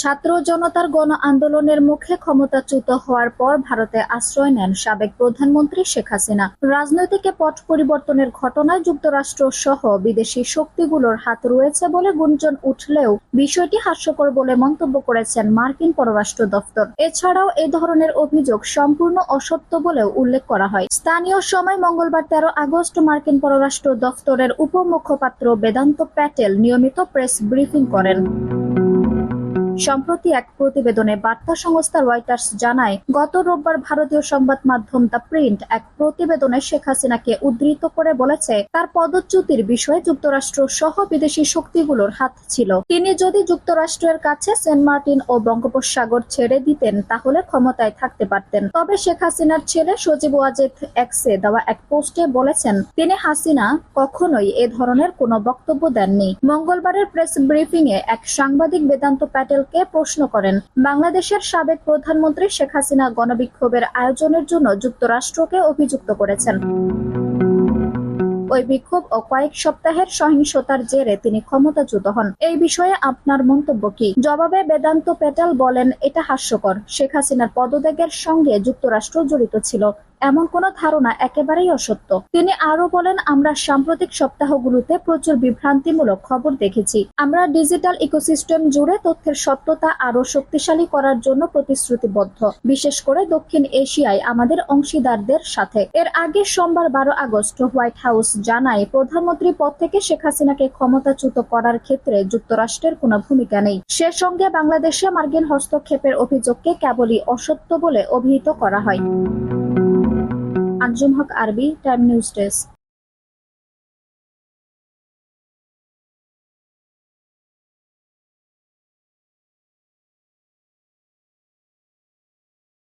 ছাত্র জনতার গণ আন্দোলনের মুখে ক্ষমতাচ্যুত হওয়ার পর ভারতে আশ্রয় নেন সাবেক প্রধানমন্ত্রী শেখ হাসিনা। রাজনৈতিক পট পরিবর্তনের ঘটনায় যুক্তরাষ্ট্র সহ বিদেশি শক্তিগুলোর হাত রয়েছে বলে গুঞ্জন উঠলেও বিষয়টি হাস্যকর বলে মন্তব্য করেছেন মার্কিন পররাষ্ট্র দফতর। এছাড়াও এ ধরনের অভিযোগ সম্পূর্ণ অসত্য বলেও উল্লেখ করা হয়। স্থানীয় সময় মঙ্গলবার তেরো আগস্ট মার্কিন পররাষ্ট্র দফতরের উপমুখপাত্র বেদান্ত প্যাটেল নিয়মিত প্রেস ব্রিফিং করেন। সম্প্রতি এক প্রতিবেদনে বার্তা সংস্থা রয়টার্স জানায়, গত রোববার ভারতীয় সংবাদ মাধ্যম দ্য প্রিন্ট এক প্রতিবেদনে শেখ হাসিনাকে উদ্ধৃত করে বলেছে, তার পদচ্যুতির বিষয়ে যুক্তরাষ্ট্র সহ বিদেশি শক্তিগুলোর হাত ছিল। তিনি যদি যুক্তরাষ্ট্রের কাছে সেন্ট মার্টিন ও বঙ্গোপসাগর ছেড়ে দিতেন, তাহলে ক্ষমতায় থাকতে পারতেন। তবে শেখ হাসিনার ছেলে সজীব ওয়াজেদ এক্সে দেওয়া এক পোস্টে বলেছেন, তিনি হাসিনা কখনোই এ ধরনের কোনো বক্তব্য দেননি। মঙ্গলবারের প্রেস ব্রিফিং এ এক সাংবাদিক বেদান্ত প্যাটেলকে প্রশ্ন করেন। বাংলাদেশের সাবেক প্রধানমন্ত্রী শেখ হাসিনা গণবিক্ষোভের আয়োজনের জন্য যুক্তরাষ্ট্রকে অভিযুক্ত করেছেন। ওই বিক্ষোভ ও কয়েক সপ্তাহের সহিংসতার জেরে তিনি ক্ষমতাচ্যুত হন। এই বিষয়ে আপনার মন্তব্য কি? জবাবে বেদান্ত প্যাটেল বলেন, এটা হাস্যকর। শেখ হাসিনার পদত্যাগের সঙ্গে যুক্তরাষ্ট্র জড়িত ছিল। এমন কোনো ধারণা একেবারেই অসত্য। তিনি আরও বলেন, আমরা সাম্প্রতিক সপ্তাহগুলোতে প্রচুর বিভ্রান্তিমূলক খবর দেখেছি। আমরা ডিজিটাল ইকোসিস্টেম জুড়ে তথ্যের সত্যতা আরও শক্তিশালী করার জন্য প্রতিশ্রুতিবদ্ধ। বিশেষ করে দক্ষিণ এশিয়ায় আমাদের অংশীদারদের সাথে। এর আগে সোমবার বারো আগস্ট হোয়াইট হাউস জানায়, প্রধানমন্ত্রী পদ থেকে শেখ হাসিনাকে ক্ষমতাচ্যুত করার ক্ষেত্রে যুক্তরাষ্ট্রের কোনো ভূমিকা নেই। সে সঙ্গে বাংলাদেশে মার্কিন হস্তক্ষেপের অভিযোগকে কেবলই অসত্য বলে অভিহিত করা হয়। আঞ্জুম হক আরবি টাইম নিউজ ডেস্ক।